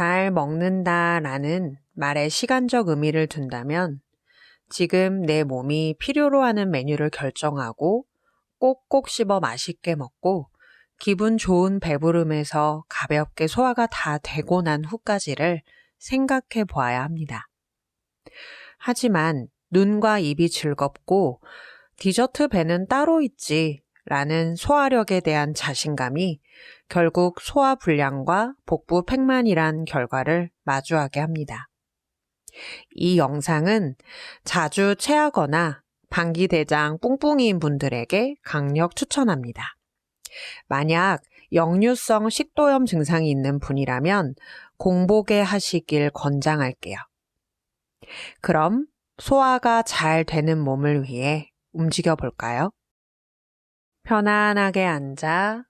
잘 먹는다 라는 말에 시간적 의미를 둔다면 지금 내 몸이 필요로 하는 메뉴를 결정하고 꼭꼭 씹어 맛있게 먹고 기분 좋은 배부름에서 가볍게 소화가 다 되고 난 후까지를 생각해 보아야 합니다. 하지만 눈과 입이 즐겁고 디저트 배는 따로 있지 라는 소화력에 대한 자신감이 결국 소화 불량과 복부 팽만이란 결과를 마주하게 합니다. 이 영상은 자주 체하거나 방기대장 뿡뿡이인 분들에게 강력 추천합니다. 만약 역류성 식도염 증상이 있는 분이라면 공복에 하시길 권장할게요. 그럼 소화가 잘 되는 몸을 위해 움직여 볼까요? 편안하게 앉아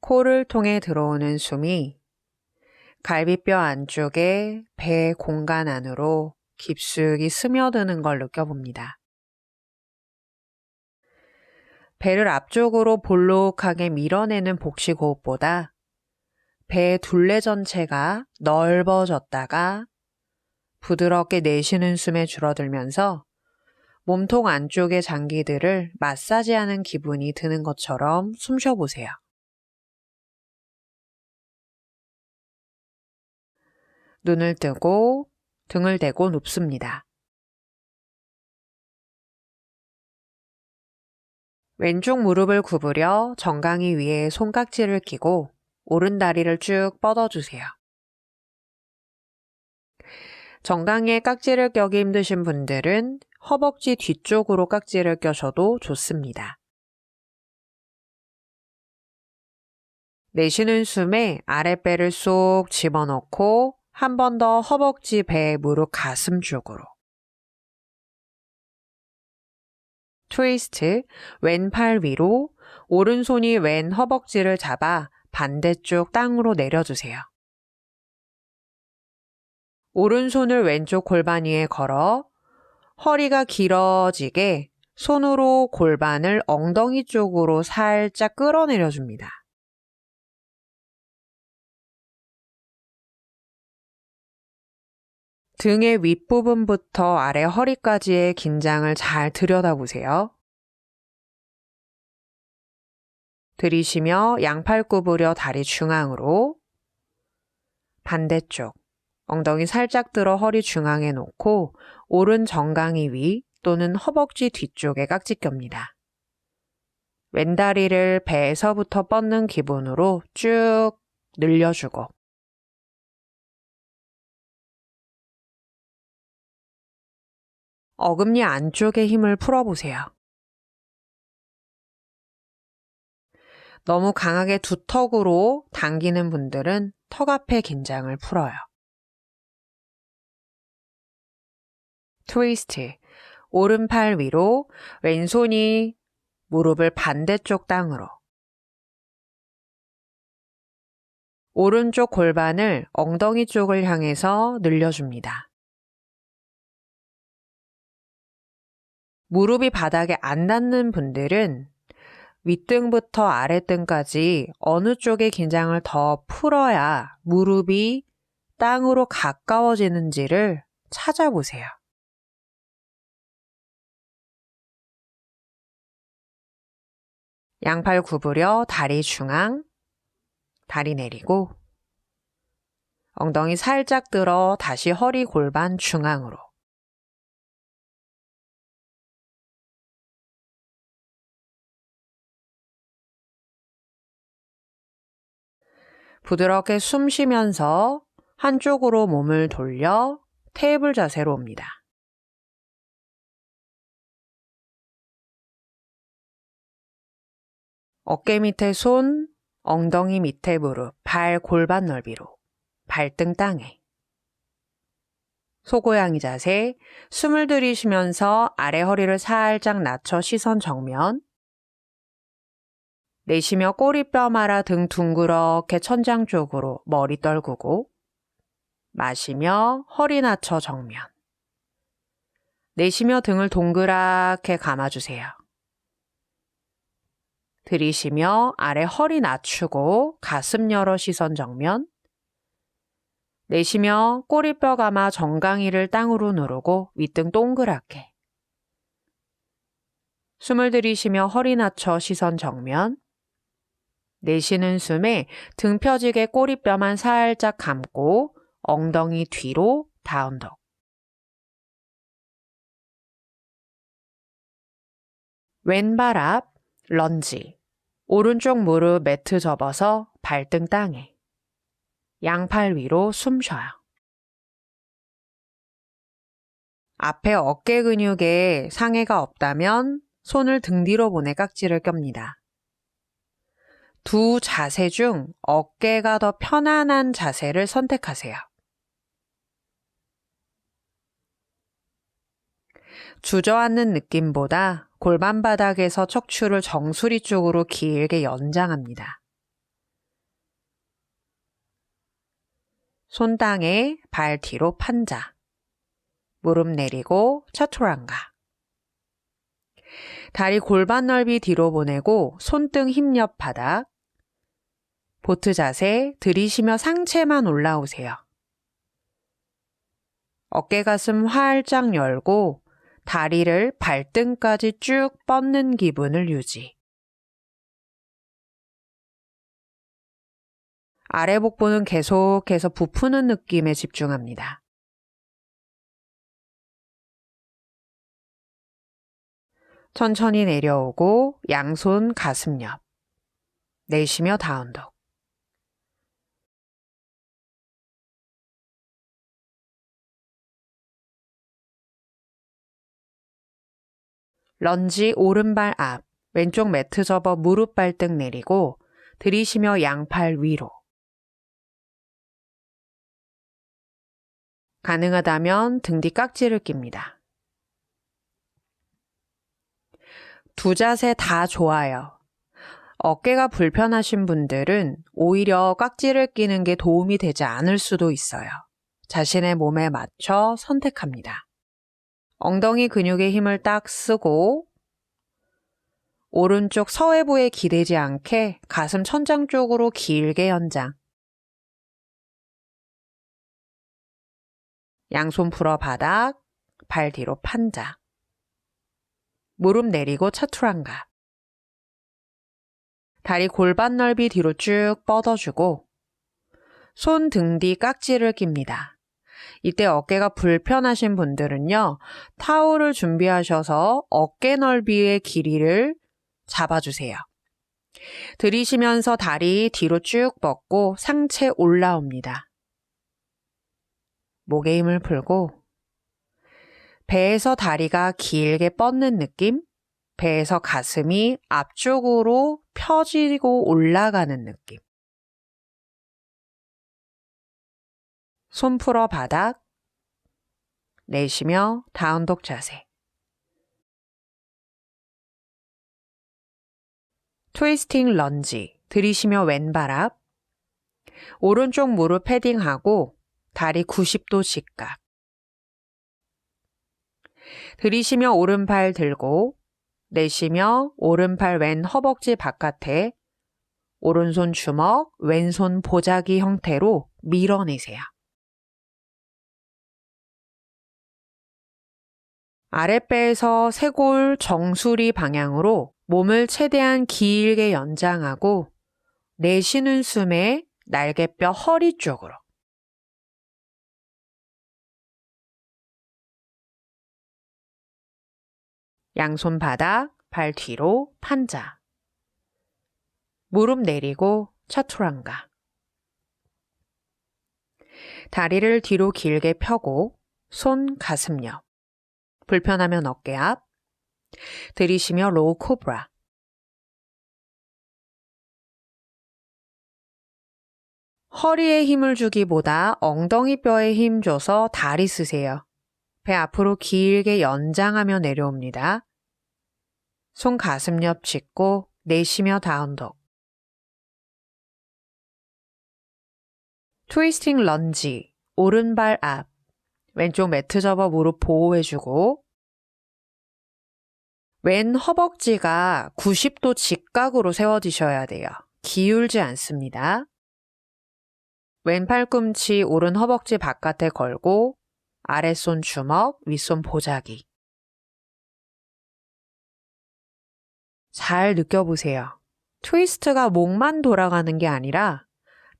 코를 통해 들어오는 숨이 갈비뼈 안쪽에 배 공간 안으로 깊숙이 스며드는 걸 느껴봅니다. 배를 앞쪽으로 볼록하게 밀어내는 복식 호흡보다 배 둘레 전체가 넓어졌다가 부드럽게 내쉬는 숨에 줄어들면서 몸통 안쪽의 장기들을 마사지하는 기분이 드는 것처럼 숨 쉬어보세요. 눈을 뜨고 등을 대고 눕습니다. 왼쪽 무릎을 구부려 정강이 위에 손깍지를 끼고 오른 다리를 쭉 뻗어주세요. 정강이에 깍지를 껴기 힘드신 분들은 허벅지 뒤쪽으로 깍지를 껴셔도 좋습니다. 내쉬는 숨에 아랫배를 쏙 집어넣고 한 번 더 허벅지, 배, 무릎, 가슴 쪽으로. 트위스트, 왼팔 위로, 오른손이 왼 허벅지를 잡아 반대쪽 땅으로 내려주세요. 오른손을 왼쪽 골반 위에 걸어 허리가 길어지게 손으로 골반을 엉덩이 쪽으로 살짝 끌어내려 줍니다. 등의 윗부분부터 아래 허리까지의 긴장을 잘 들여다보세요. 들이쉬며 양팔 구부려 다리 중앙으로 반대쪽 엉덩이 살짝 들어 허리 중앙에 놓고 오른 정강이 위 또는 허벅지 뒤쪽에 깍지 껴입니다. 왼다리를 배에서부터 뻗는 기분으로 쭉 늘려주고 어금니 안쪽에 힘을 풀어보세요. 너무 강하게 두 턱으로 당기는 분들은 턱 앞의 긴장을 풀어요. 트위스트. 오른팔 위로 왼손이 무릎을 반대쪽 땅으로. 오른쪽 골반을 엉덩이 쪽을 향해서 늘려줍니다. 무릎이 바닥에 안 닿는 분들은 윗등부터 아랫등까지 어느 쪽의 긴장을 더 풀어야 무릎이 땅으로 가까워지는지를 찾아보세요. 양팔 구부려 다리 중앙, 다리 내리고, 엉덩이 살짝 들어 다시 허리 골반 중앙으로. 부드럽게 숨 쉬면서 한쪽으로 몸을 돌려 테이블 자세로 옵니다. 어깨 밑에 손, 엉덩이 밑에 무릎, 발 골반 넓이로, 발등 땅에. 소고양이 자세, 숨을 들이쉬면서 아래 허리를 살짝 낮춰 시선 정면. 내쉬며 꼬리뼈 말아 등 둥그렇게 천장 쪽으로 머리 떨구고. 마시며 허리 낮춰 정면. 내쉬며 등을 동그랗게 감아주세요. 들이쉬며 아래 허리 낮추고 가슴 열어 시선 정면. 내쉬며 꼬리뼈 감아 정강이를 땅으로 누르고 윗등 동그랗게. 숨을 들이쉬며 허리 낮춰 시선 정면. 내쉬는 숨에 등 펴지게 꼬리뼈만 살짝 감고 엉덩이 뒤로 다운독. 왼발 앞 런지. 오른쪽 무릎 매트 접어서 발등 땅에. 양팔 위로 숨 쉬어요. 앞에 어깨 근육에 상해가 없다면 손을 등 뒤로 보내 깍지를 껴니다. 두 자세 중 어깨가 더 편안한 자세를 선택하세요. 주저앉는 느낌보다 골반 바닥에서 척추를 정수리 쪽으로 길게 연장합니다. 손 땅에 발 뒤로 판자. 무릎 내리고 차투랑가. 다리 골반 넓이 뒤로 보내고 손등 힙옆 바닥. 보트 자세 들이쉬며 상체만 올라오세요. 어깨 가슴 활짝 열고 다리를 발등까지 쭉 뻗는 기분을 유지. 아래 복부는 계속해서 부푸는 느낌에 집중합니다. 천천히 내려오고 양손 가슴 옆. 내쉬며 다운독. 런지 오른발 앞, 왼쪽 매트 접어 무릎 발등 내리고 들이쉬며 양팔 위로. 가능하다면 등 뒤 깍지를 낍니다. 두 자세 다 좋아요. 어깨가 불편하신 분들은 오히려 깍지를 끼는 게 도움이 되지 않을 수도 있어요. 자신의 몸에 맞춰 선택합니다. 엉덩이 근육의 힘을 딱 쓰고 오른쪽 서해부에 기대지 않게 가슴 천장 쪽으로 길게 연장. 양손 풀어 바닥, 발 뒤로 판자. 무릎 내리고 차투랑가. 다리 골반 넓이 뒤로 쭉 뻗어주고 손 등 뒤 깍지를 낍니다. 이때 어깨가 불편하신 분들은요, 타올을 준비하셔서 어깨 넓이의 길이를 잡아주세요. 들이쉬면서 다리 뒤로 쭉 뻗고 상체 올라옵니다. 목에 힘을 풀고 배에서 다리가 길게 뻗는 느낌, 배에서 가슴이 앞쪽으로 펴지고 올라가는 느낌. 손 풀어 바닥, 내쉬며 다운독 자세. 트위스팅 런지, 들이쉬며 왼발 앞, 오른쪽 무릎 패딩하고 다리 90도 직각. 들이쉬며 오른팔 들고 내쉬며 오른팔 왼 허벅지 바깥에 오른손 주먹, 왼손 보자기 형태로 밀어내세요. 아랫배에서 쇄골 정수리 방향으로 몸을 최대한 길게 연장하고 내쉬는 숨에 날개뼈 허리 쪽으로 양손 바닥, 발 뒤로 판자. 무릎 내리고 차투랑가. 다리를 뒤로 길게 펴고 손 가슴 옆. 불편하면 어깨 앞. 들이쉬며 로우 코브라. 허리에 힘을 주기보다 엉덩이 뼈에 힘 줘서 다리 쓰세요. 배 앞으로 길게 연장하며 내려옵니다. 손 가슴 옆 짚고 내쉬며 다운독. 트위스팅 런지, 오른발 앞, 왼쪽 매트 접어 무릎 보호해주고, 왼 허벅지가 90도 직각으로 세워지셔야 돼요. 기울지 않습니다. 왼 팔꿈치 오른 허벅지 바깥에 걸고 아랫손 주먹, 윗손 보자기. 잘 느껴보세요. 트위스트가 목만 돌아가는 게 아니라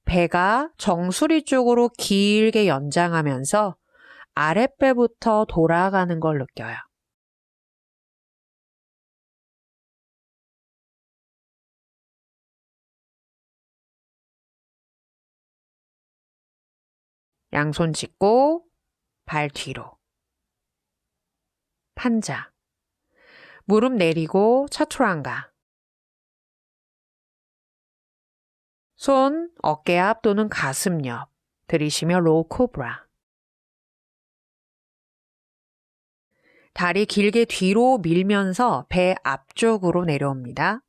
배가 정수리 쪽으로 길게 연장하면서 아랫배부터 돌아가는 걸 느껴요. 양손 짚고 발 뒤로. 판자. 무릎 내리고 차투랑가. 손 어깨 앞 또는 가슴 옆. 들이쉬며 로우 코브라. 다리 길게 뒤로 밀면서 배 앞쪽으로 내려옵니다.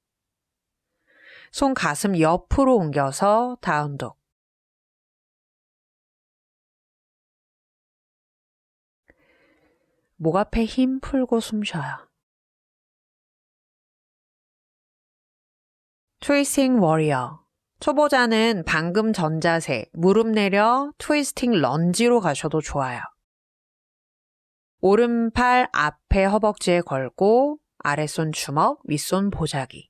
손 가슴 옆으로 옮겨서 다운독. 목 앞에 힘 풀고 숨 쉬어요. 트위스팅 워리어. 초보자는 방금 전 자세, 무릎 내려 트위스팅 런지로 가셔도 좋아요. 오른팔 앞에 허벅지에 걸고 아랫손 주먹, 윗손 보자기.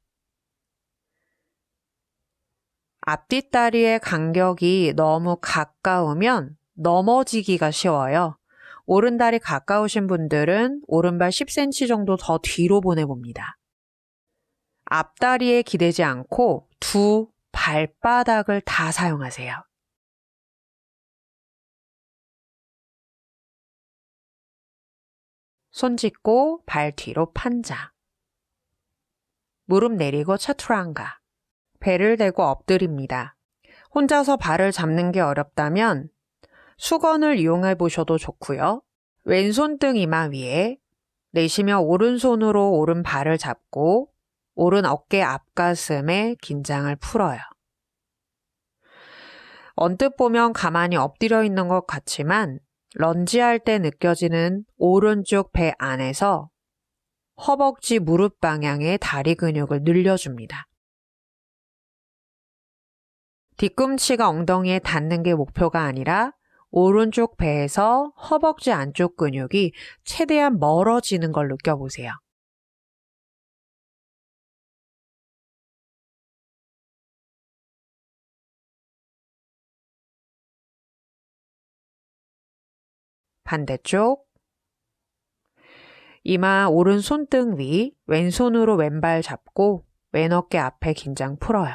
앞뒷다리의 간격이 너무 가까우면 넘어지기가 쉬워요. 오른 다리 가까우신 분들은 오른발 10cm 정도 더 뒤로 보내봅니다. 앞다리에 기대지 않고 두 발바닥을 다 사용하세요. 손 짚고 발 뒤로 판자. 무릎 내리고 차투랑가. 배를 대고 엎드립니다. 혼자서 발을 잡는 게 어렵다면 수건을 이용해 보셔도 좋고요. 왼손 등 이마 위에 내쉬며 오른손으로 오른 발을 잡고 오른 어깨 앞가슴에 긴장을 풀어요. 언뜻 보면 가만히 엎드려 있는 것 같지만 런지할 때 느껴지는 오른쪽 배 안에서 허벅지 무릎 방향의 다리 근육을 늘려줍니다. 뒤꿈치가 엉덩이에 닿는 게 목표가 아니라 오른쪽 배에서 허벅지 안쪽 근육이 최대한 멀어지는 걸 느껴보세요. 반대쪽 이마 오른 손등 위 왼손으로 왼발 잡고 왼 어깨 앞에 긴장 풀어요.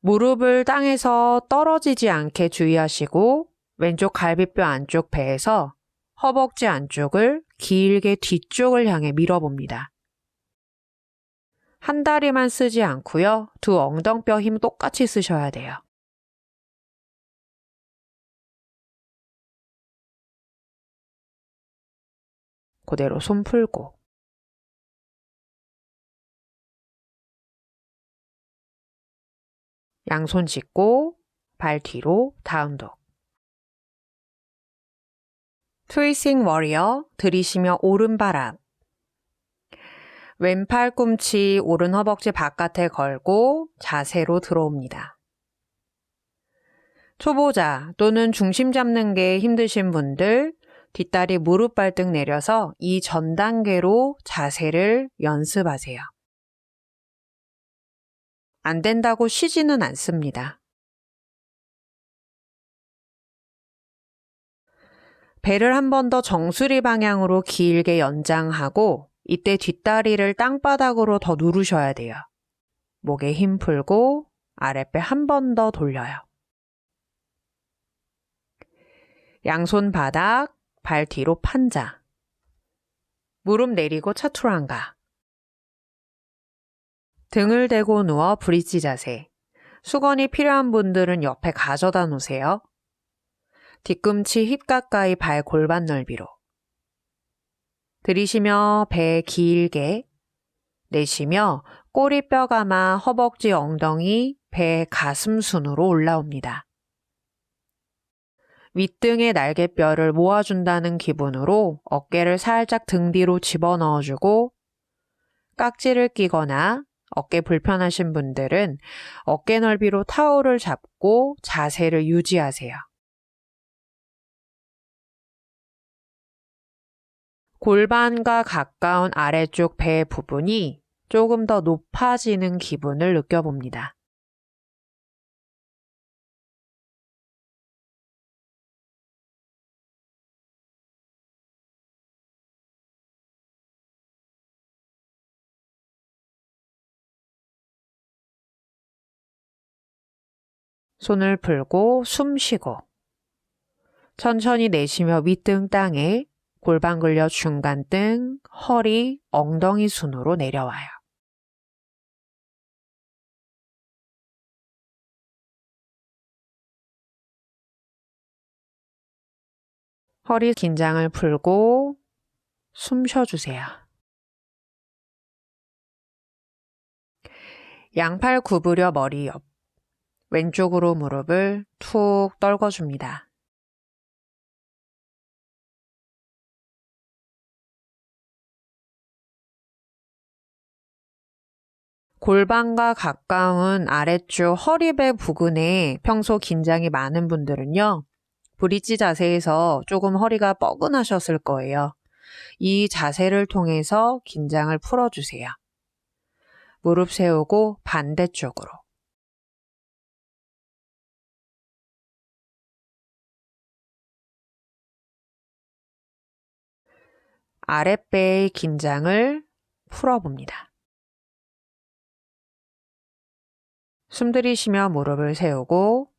무릎을 땅에서 떨어지지 않게 주의하시고 왼쪽 갈비뼈 안쪽 배에서 허벅지 안쪽을 길게 뒤쪽을 향해 밀어봅니다. 한 다리만 쓰지 않고요. 두 엉덩뼈 힘 똑같이 쓰셔야 돼요. 그대로 손 풀고 양손 짚고 발 뒤로 다운독. 트위싱 워리어 들이쉬며 오른발 앞. 왼팔 꿈치 오른 허벅지 바깥에 걸고 자세로 들어옵니다. 초보자 또는 중심 잡는 게 힘드신 분들 뒷다리 무릎 발등 내려서 이 전 단계로 자세를 연습하세요. 안 된다고 쉬지는 않습니다. 배를 한 번 더 정수리 방향으로 길게 연장하고 이때 뒷다리를 땅바닥으로 더 누르셔야 돼요. 목에 힘 풀고 아랫배 한 번 더 돌려요. 양손 바닥, 발 뒤로 판자. 무릎 내리고 차투랑가. 등을 대고 누워 브릿지 자세. 수건이 필요한 분들은 옆에 가져다 놓으세요. 뒤꿈치 힙 가까이 발 골반 넓이로. 들이쉬며 배 길게. 내쉬며 꼬리뼈 감아 허벅지 엉덩이 배 가슴 순으로 올라옵니다. 윗등의 날개뼈를 모아준다는 기분으로 어깨를 살짝 등 뒤로 집어넣어주고 깍지를 끼거나 어깨 불편하신 분들은 어깨 넓이로 타올을 잡고 자세를 유지하세요. 골반과 가까운 아래쪽 배 부분이 조금 더 높아지는 기분을 느껴봅니다. 손을 풀고 숨 쉬고 천천히 내쉬며 윗등 땅에 골반 근력 중간 등, 허리, 엉덩이 순으로 내려와요. 허리 긴장을 풀고 숨 쉬어주세요. 양팔 구부려 머리 옆. 왼쪽으로 무릎을 툭 떨궈줍니다. 골반과 가까운 아래쪽 허리배 부근에 평소 긴장이 많은 분들은요, 브릿지 자세에서 조금 허리가 뻐근하셨을 거예요. 이 자세를 통해서 긴장을 풀어주세요. 무릎 세우고 반대쪽으로. 아랫배의 긴장을 풀어봅니다. 숨 들이쉬며 무릎을 세우고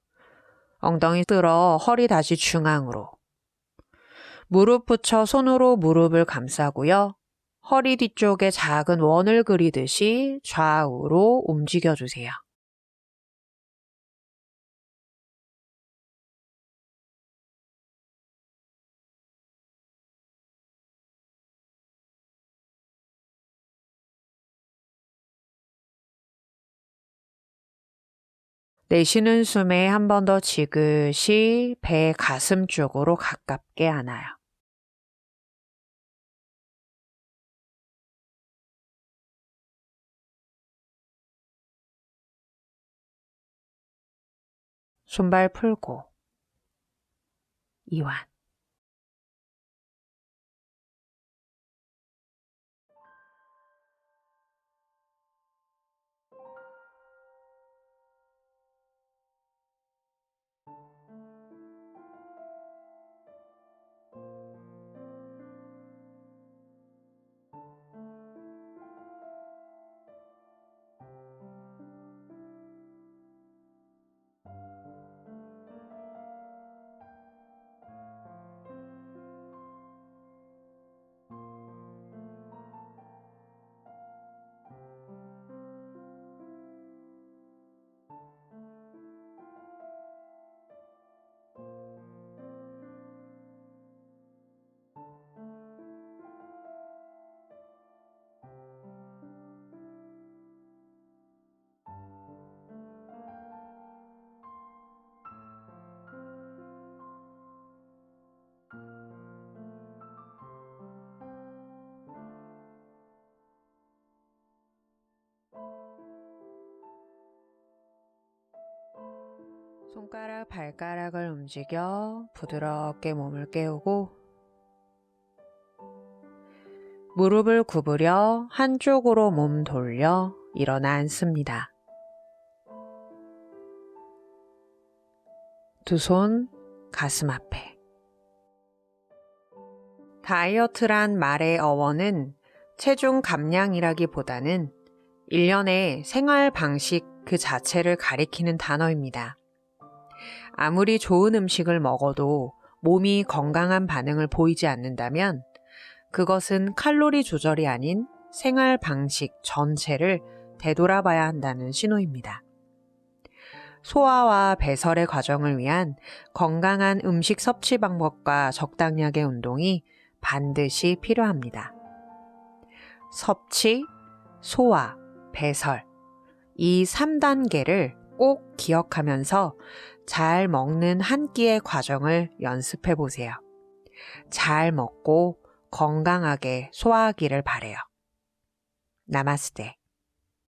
엉덩이 들어 허리 다시 중앙으로. 무릎 붙여 손으로 무릎을 감싸고요. 허리 뒤쪽에 작은 원을 그리듯이 좌우로 움직여 주세요. 내쉬는 숨에 한 번 더 지그시 배 가슴 쪽으로 가깝게 안아요. 손발 풀고 이완 손가락, 발가락을 움직여 부드럽게 몸을 깨우고 무릎을 구부려 한쪽으로 몸 돌려 일어나 앉습니다. 두 손 가슴 앞에. 다이어트란 말의 어원은 체중 감량이라기보다는 일련의 생활 방식 그 자체를 가리키는 단어입니다. 아무리 좋은 음식을 먹어도 몸이 건강한 반응을 보이지 않는다면 그것은 칼로리 조절이 아닌 생활 방식 전체를 되돌아봐야 한다는 신호입니다. 소화와 배설의 과정을 위한 건강한 음식 섭취 방법과 적당량의 운동이 반드시 필요합니다. 섭취, 소화, 배설. 이 3단계를 꼭 기억하면서 잘 먹는 한 끼의 과정을 연습해 보세요. 잘 먹고 건강하게 소화하기를 바래요. 나마스테.